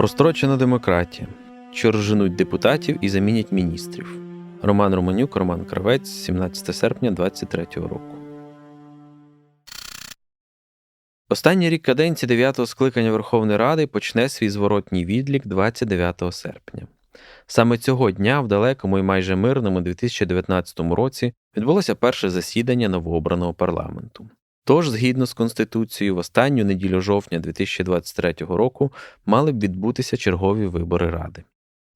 Прострочена демократія, що розженуть депутатів і замінять міністрів. Роман Романюк, Роман Кравець, 17 серпня 2023 року. Останній рік каденції 9-го скликання Верховної Ради почне свій зворотній відлік 29 серпня. Саме цього дня, в далекому і майже мирному 2019 році, відбулося перше засідання новообраного парламенту. Тож, згідно з Конституцією, в останню неділю жовтня 2023 року мали б відбутися чергові вибори Ради.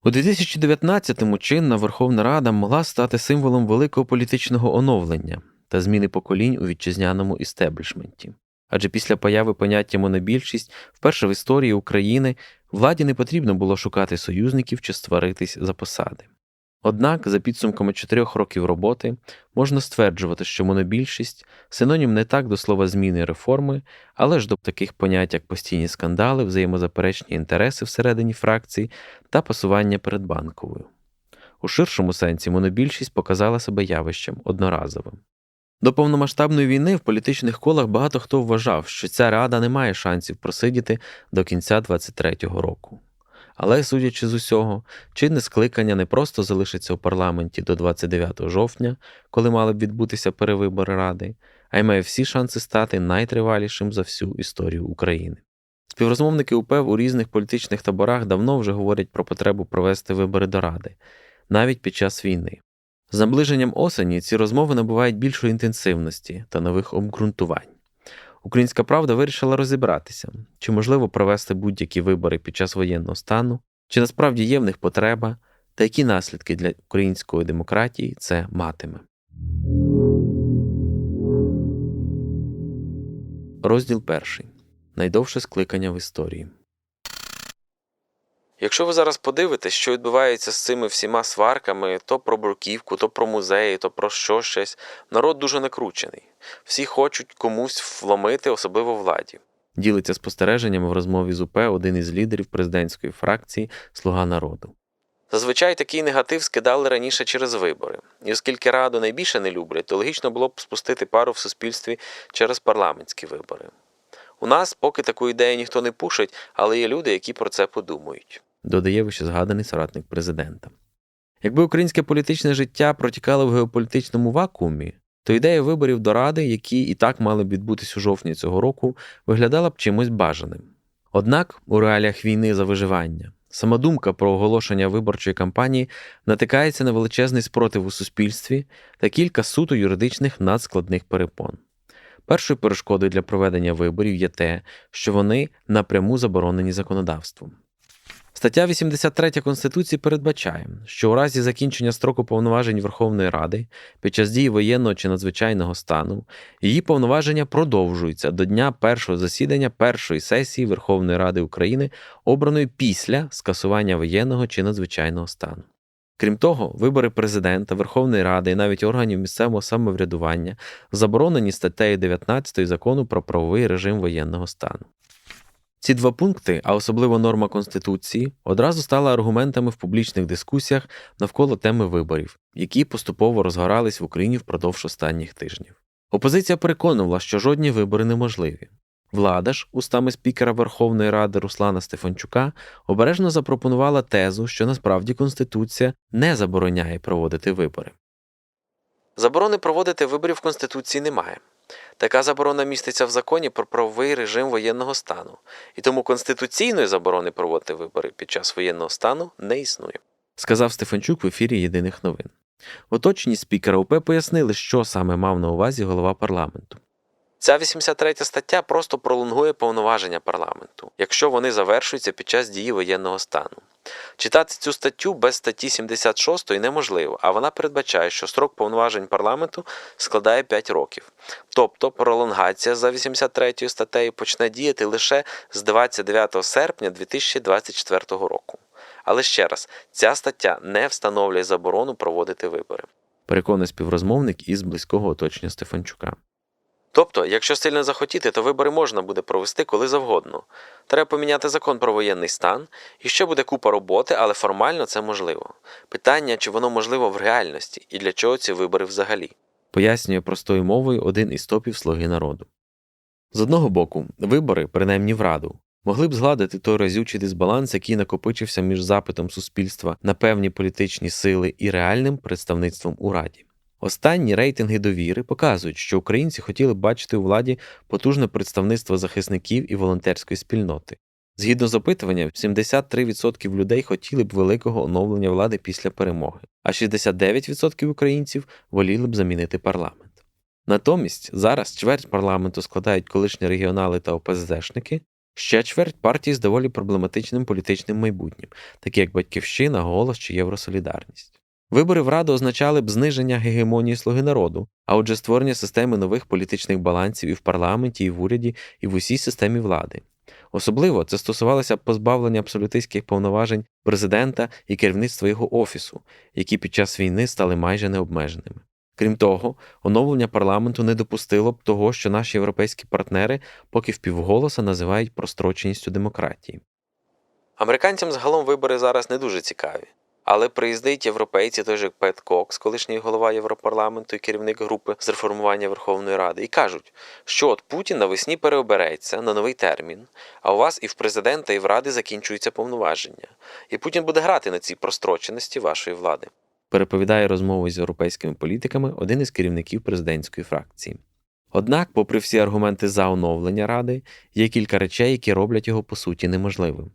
У 2019-му чинна Верховна Рада могла стати символом великого політичного оновлення та зміни поколінь у вітчизняному істеблішменті. Адже після появи поняття монобільшість вперше в історії України владі не потрібно було шукати союзників чи створитись за посади. Однак, за підсумками чотирьох років роботи, можна стверджувати, що монобільшість синонім не так до слова зміни і реформи, але ж до таких понять, як постійні скандали, взаємозаперечні інтереси всередині фракцій та пасування перед банковою. У ширшому сенсі монобільшість показала себе явищем одноразовим. До повномасштабної війни в політичних колах багато хто вважав, що ця рада не має шансів просидіти до кінця 23-го року. Але, судячи з усього, чинне скликання не просто залишиться у парламенті до 29 жовтня, коли мали б відбутися перевибори Ради, а й має всі шанси стати найтривалішим за всю історію України. Співрозмовники УПЕВ у різних політичних таборах давно вже говорять про потребу провести вибори до Ради, навіть під час війни. З наближенням осені ці розмови набувають більшої інтенсивності та нових обґрунтувань. Українська правда вирішила розібратися, чи можливо провести будь-які вибори під час воєнного стану, чи насправді є в них потреба, та які наслідки для української демократії це матиме. Розділ перший. Найдовше скликання в історії. Якщо ви зараз подивитесь, що відбувається з цими всіма сварками, то про бруківку, то про музеї, то про що щось, народ дуже накручений. Всі хочуть комусь вломити, особливо владі. Ділиться спостереженнями в розмові з УП один із лідерів президентської фракції Слуга народу. Зазвичай такий негатив скидали раніше через вибори. І оскільки раду найбільше не люблять, то логічно було б спустити пару в суспільстві через парламентські вибори. У нас поки таку ідею ніхто не пушить, але є люди, які про це подумають, додає вищезгаданий соратник президента. Якби українське політичне життя протікало в геополітичному вакуумі, то ідея виборів до Ради, які і так мали б відбутись у жовтні цього року, виглядала б чимось бажаним. Однак, у реаліях війни за виживання, сама думка про оголошення виборчої кампанії натикається на величезний спротив у суспільстві та кілька суто юридичних надскладних перепон. Першою перешкодою для проведення виборів є те, що вони напряму заборонені законодавством. Стаття 83 Конституції передбачає, що у разі закінчення строку повноважень Верховної Ради під час дії воєнного чи надзвичайного стану її повноваження продовжуються до дня першого засідання першої сесії Верховної Ради України, обраної після скасування воєнного чи надзвичайного стану. Крім того, вибори президента, Верховної Ради і навіть органів місцевого самоврядування заборонені статтею 19 закону про правовий режим воєнного стану. Ці два пункти, а особливо норма Конституції, одразу стали аргументами в публічних дискусіях навколо теми виборів, які поступово розгорались в Україні впродовж останніх тижнів. Опозиція переконувала, що жодні вибори неможливі. Влада ж, устами спікера Верховної Ради Руслана Стефанчука, обережно запропонувала тезу, що насправді Конституція не забороняє проводити вибори. Заборони проводити виборів в Конституції немає. Така заборона міститься в законі про правовий режим воєнного стану, і тому конституційної заборони проводити вибори під час воєнного стану не існує, сказав Стефанчук в ефірі Єдиних новин. В оточенні спікера УП пояснили, що саме мав на увазі голова парламенту. Ця 83 стаття просто пролонгує повноваження парламенту, якщо вони завершуються під час дії воєнного стану. Читати цю статтю без статті 76 неможливо, а вона передбачає, що строк повноважень парламенту складає 5 років. Тобто пролонгація за 83 статтею почне діяти лише з 29 серпня 2024 року. Але ще раз, ця стаття не встановлює заборону проводити вибори. Переконує співрозмовник із близького оточення Стефанчука. Тобто, якщо сильно захотіти, то вибори можна буде провести коли завгодно. Треба поміняти закон про воєнний стан, і ще буде купа роботи, але формально це можливо. Питання, чи воно можливо в реальності, і для чого ці вибори взагалі, пояснює простою мовою один із топів слуги народу. З одного боку, вибори, принаймні в Раду, могли б згладити той разючий дисбаланс, який накопичився між запитом суспільства на певні політичні сили і реальним представництвом у Раді. Останні рейтинги довіри показують, що українці хотіли б бачити у владі потужне представництво захисників і волонтерської спільноти. Згідно з опитуванням, 73% людей хотіли б великого оновлення влади після перемоги, а 69% українців воліли б замінити парламент. Натомість зараз чверть парламенту складають колишні регіонали та ОПЗшники, ще чверть партії з доволі проблематичним політичним майбутнім, такі як Батьківщина, Голос чи Євросолідарність. Вибори в Раду означали б зниження гегемонії слуги народу, а отже, створення системи нових політичних балансів і в парламенті, і в уряді, і в усій системі влади. Особливо це стосувалося позбавлення абсолютистських повноважень президента і керівництва його офісу, які під час війни стали майже необмеженими. Крім того, оновлення парламенту не допустило б того, що наші європейські партнери поки впівголоса називають простроченістю демократії. Американцям загалом вибори зараз не дуже цікаві. Але приїздить європейці, той же Пет Кокс, колишній голова Європарламенту і керівник групи з реформування Верховної Ради, і кажуть, що от Путін навесні переобереться на новий термін, а у вас і в президента, і в ради закінчуються повноваження. І Путін буде грати на цій простроченості вашої влади. Переповідає розмову з європейськими політиками один із керівників президентської фракції. Однак, попри всі аргументи за оновлення ради, є кілька речей, які роблять його по суті неможливим.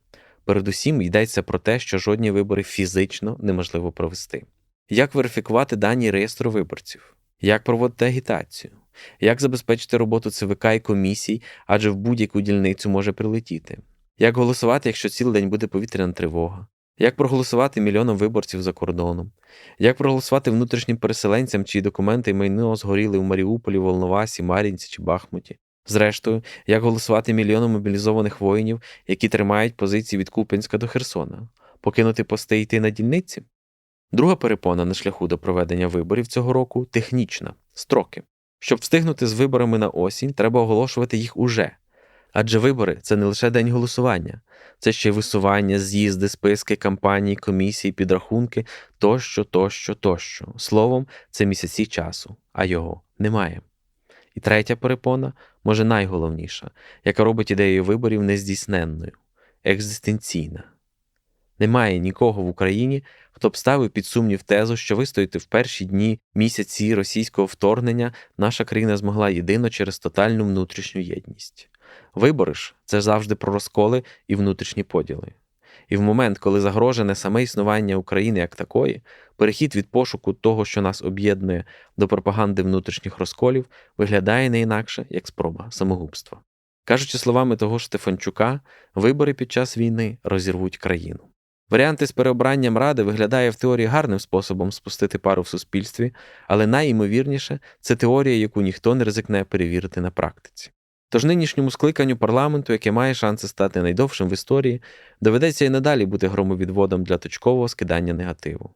Передусім йдеться про те, що жодні вибори фізично неможливо провести. Як верифікувати дані реєстру виборців, як проводити агітацію, як забезпечити роботу ЦВК і комісій, адже в будь-яку дільницю може прилетіти, як голосувати, якщо цілий день буде повітряна тривога, як проголосувати мільйоном виборців за кордоном, як проголосувати внутрішнім переселенцям, чиї документи і майно згоріли в Маріуполі, Волновасі, Мар'їнці чи Бахмуті. Зрештою, як голосувати мільйоном мобілізованих воїнів, які тримають позиції від Купенська до Херсона, покинути пости йти на дільниці? Друга перепона на шляху до проведення виборів цього року технічна строки. Щоб встигнути з виборами на осінь, треба оголошувати їх уже. Адже вибори це не лише день голосування, це ще висування, з'їзди, списки, кампанії, комісії, підрахунки тощо, тощо, тощо. Словом, це місяці часу, а його немає. І третя перепона, може найголовніша, яка робить ідею виборів нездійсненною, екзистенційна. Немає нікого в Україні, хто б ставив під сумнів тезу, що вистояти в перші дні місяці російського вторгнення наша країна змогла єдино через тотальну внутрішню єдність. Вибори ж це завжди про розколи і внутрішні поділи. І в момент, коли загрожене саме існування України як такої, перехід від пошуку того, що нас об'єднує до пропаганди внутрішніх розколів, виглядає не інакше як спроба самогубства. Кажучи словами того ж Стефанчука, вибори під час війни розірвуть країну. Варіанти з переобранням ради виглядає в теорії гарним способом спустити пару в суспільстві, але найімовірніше це теорія, яку ніхто не ризикне перевірити на практиці. Тож нинішньому скликанню парламенту, яке має шанси стати найдовшим в історії, доведеться і надалі бути громовідводом для точкового скидання негативу.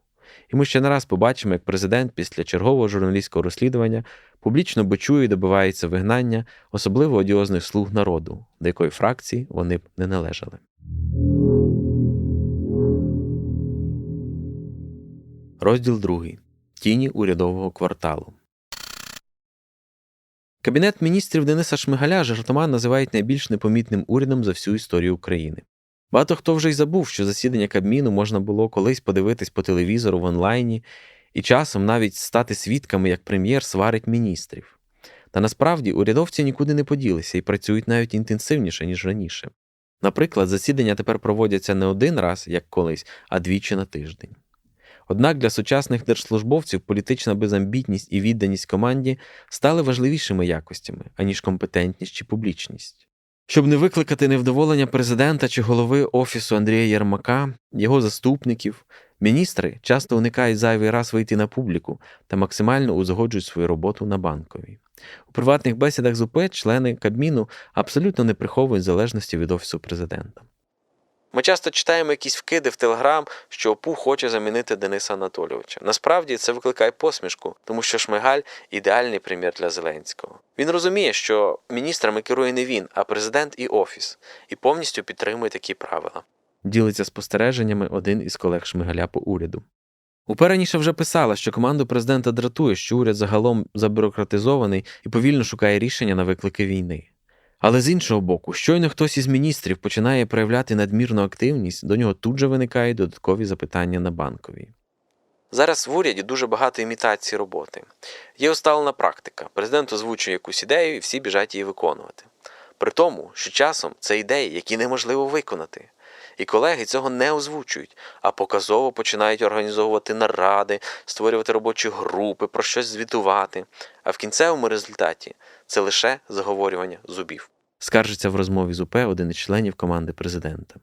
І ми ще не раз побачимо, як президент після чергового журналістського розслідування публічно бичує і добивається вигнання, особливо одіозних слуг народу, до якої фракції вони б не належали. Розділ 2. Тіні урядового кварталу. Кабінет міністрів Дениса Шмигаля жартома називають найбільш непомітним урядом за всю історію України. Багато хто вже й забув, що засідання Кабміну можна було колись подивитись по телевізору в онлайні і часом навіть стати свідками, як прем'єр сварить міністрів. Та насправді урядовці нікуди не поділися і працюють навіть інтенсивніше, ніж раніше. Наприклад, засідання тепер проводяться не один раз, як колись, а двічі на тиждень. Однак для сучасних держслужбовців політична безамбітність і відданість команді стали важливішими якостями, аніж компетентність чи публічність. Щоб не викликати невдоволення президента чи голови офісу Андрія Єрмака, його заступників, міністри часто уникають зайвий раз вийти на публіку та максимально узгоджують свою роботу на банковій. У приватних бесідах з УП члени Кабміну абсолютно не приховують залежності від офісу президента. Ми часто читаємо якісь вкиди в Телеграм, що ОПУ хоче замінити Дениса Анатолійовича. Насправді це викликає посмішку, тому що Шмигаль ідеальний прем'єр для Зеленського. Він розуміє, що міністрами керує не він, а президент і офіс, і повністю підтримує такі правила. Ділиться спостереженнями один із колег Шмигаля по уряду. УП раніше вже писала, що команду президента дратує, що уряд загалом забюрократизований і повільно шукає рішення на виклики війни. Але з іншого боку, щойно хтось із міністрів починає проявляти надмірну активність, до нього тут же виникають додаткові запитання на банковій. Зараз в уряді дуже багато імітації роботи. Є усталена практика. Президент озвучує якусь ідею і всі біжать її виконувати. При тому, що часом це ідеї, які неможливо виконати. І колеги цього не озвучують, а показово починають організовувати наради, створювати робочі групи, про щось звітувати. А в кінцевому результаті це лише заговорювання зубів. Скаржиться в розмові з УП один із членів команди президента.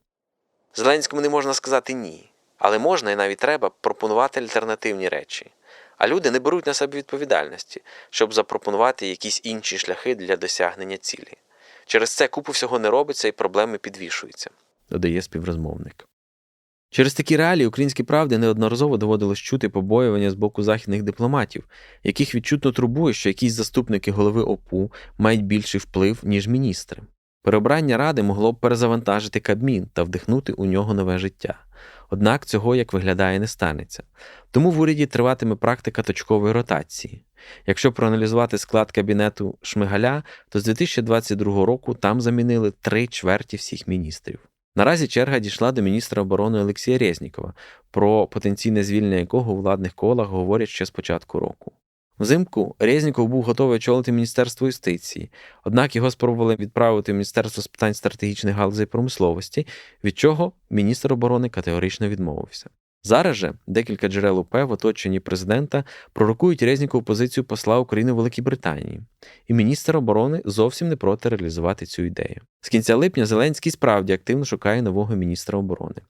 Зеленському не можна сказати ні, але можна і навіть треба пропонувати альтернативні речі. А люди не беруть на себе відповідальності, щоб запропонувати якісь інші шляхи для досягнення цілі. Через це купу всього не робиться і проблеми підвішуються, додає співрозмовник. Через такі реалії українській правді неодноразово доводилось чути побоювання з боку західних дипломатів, яких відчутно турбує, що якісь заступники голови ОПУ мають більший вплив, ніж міністри. Переобрання ради могло б перезавантажити Кабмін та вдихнути у нього нове життя. Однак цього, як виглядає, не станеться. Тому в уряді триватиме практика точкової ротації. Якщо проаналізувати склад кабінету Шмигаля, то з 2022 року там замінили три чверті всіх міністрів. Наразі черга дійшла до міністра оборони Олексія Резнікова, про потенційне звільнення якого у владних колах говорять ще з початку року. Взимку Резніков був готовий очолити Міністерство юстиції, однак його спробували відправити в Міністерство з питань стратегічних галузей промисловості, від чого міністр оборони категорично відмовився. Зараз же декілька джерел УП в оточенні президента пророкують Резнікову позицію посла України в Великій Британії, і міністр оборони зовсім не проти реалізувати цю ідею. З кінця липня Зеленський справді активно шукає нового міністра оборони.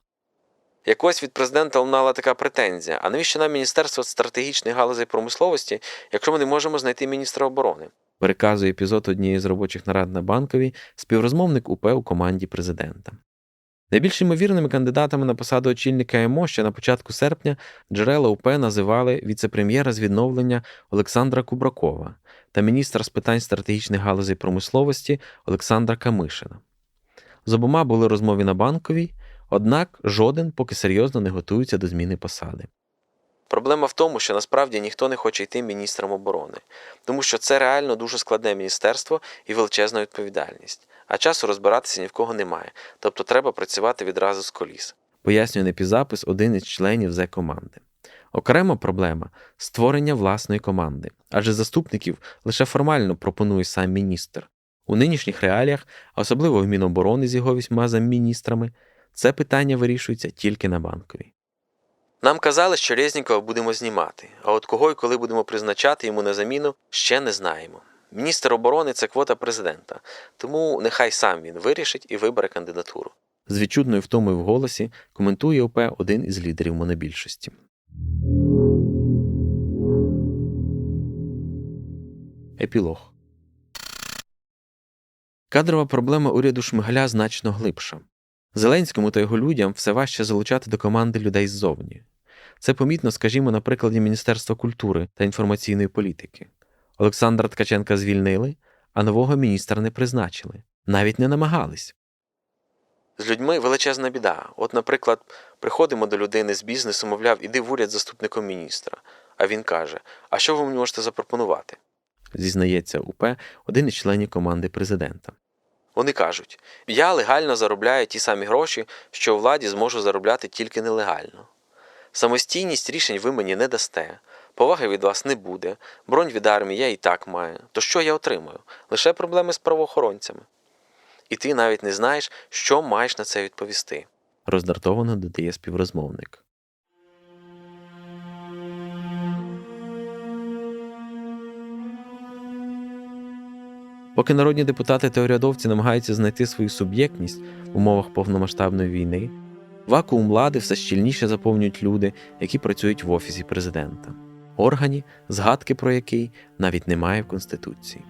Якось від президента лунала така претензія: а навіщо нам Міністерство стратегічних галузей промисловості, якщо ми не можемо знайти міністра оборони? Переказує епізод однієї з робочих нарад на банковій співрозмовник УП у команді президента. Найбільш ймовірними кандидатами на посаду очільника МО ще на початку серпня джерела УП називали віце-прем'єра з відновлення Олександра Кубракова та міністра з питань стратегічних галузей промисловості Олександра Камишина. З обома були розмови на банковій, однак жоден поки серйозно не готується до зміни посади. Проблема в тому, що насправді ніхто не хоче йти міністром оборони, тому що це реально дуже складне міністерство і величезна відповідальність, а часу розбиратися ні в кого немає, тобто треба працювати відразу з коліс. Пояснює на півзапис один із членів зе команди. Окрема проблема створення власної команди, адже заступників лише формально пропонує сам міністр. У нинішніх реаліях, а особливо в Міноборони з його вісьма замміністрами, це питання вирішується тільки на банковій. Нам казали, що Резнікова будемо знімати, а от кого і коли будемо призначати йому на заміну, ще не знаємо. Міністр оборони це квота президента, тому нехай сам він вирішить і вибере кандидатуру. З відчутною втомою в голосі коментує ОП один із лідерів монобільшості. Епілог Кадрова проблема уряду Шмигаля значно глибша. Зеленському та його людям все важче залучати до команди людей ззовні. Це помітно, скажімо, на прикладі Міністерства культури та інформаційної політики. Олександра Ткаченка звільнили, а нового міністра не призначили, навіть не намагались. З людьми величезна біда. От, наприклад, приходимо до людини з бізнесу, мовляв, іди в уряд заступником міністра. А він каже: А що ви мені можете запропонувати? Зізнається УП один із членів команди президента. Вони кажуть: я легально заробляю ті самі гроші, що у владі зможу заробляти тільки нелегально. Самостійність рішень ви мені не дасте, поваги від вас не буде, бронь від армії я і так маю. То що я отримую? Лише проблеми з правоохоронцями. І ти навіть не знаєш, що маєш на це відповісти. роздратовано додає співрозмовник. Поки народні депутати та урядовці намагаються знайти свою суб'єктність в умовах повномасштабної війни, вакуум влади все щільніше заповнюють люди, які працюють в офісі президента, органі, згадки про який навіть немає в Конституції.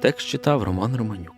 Текст читав Роман Романюк.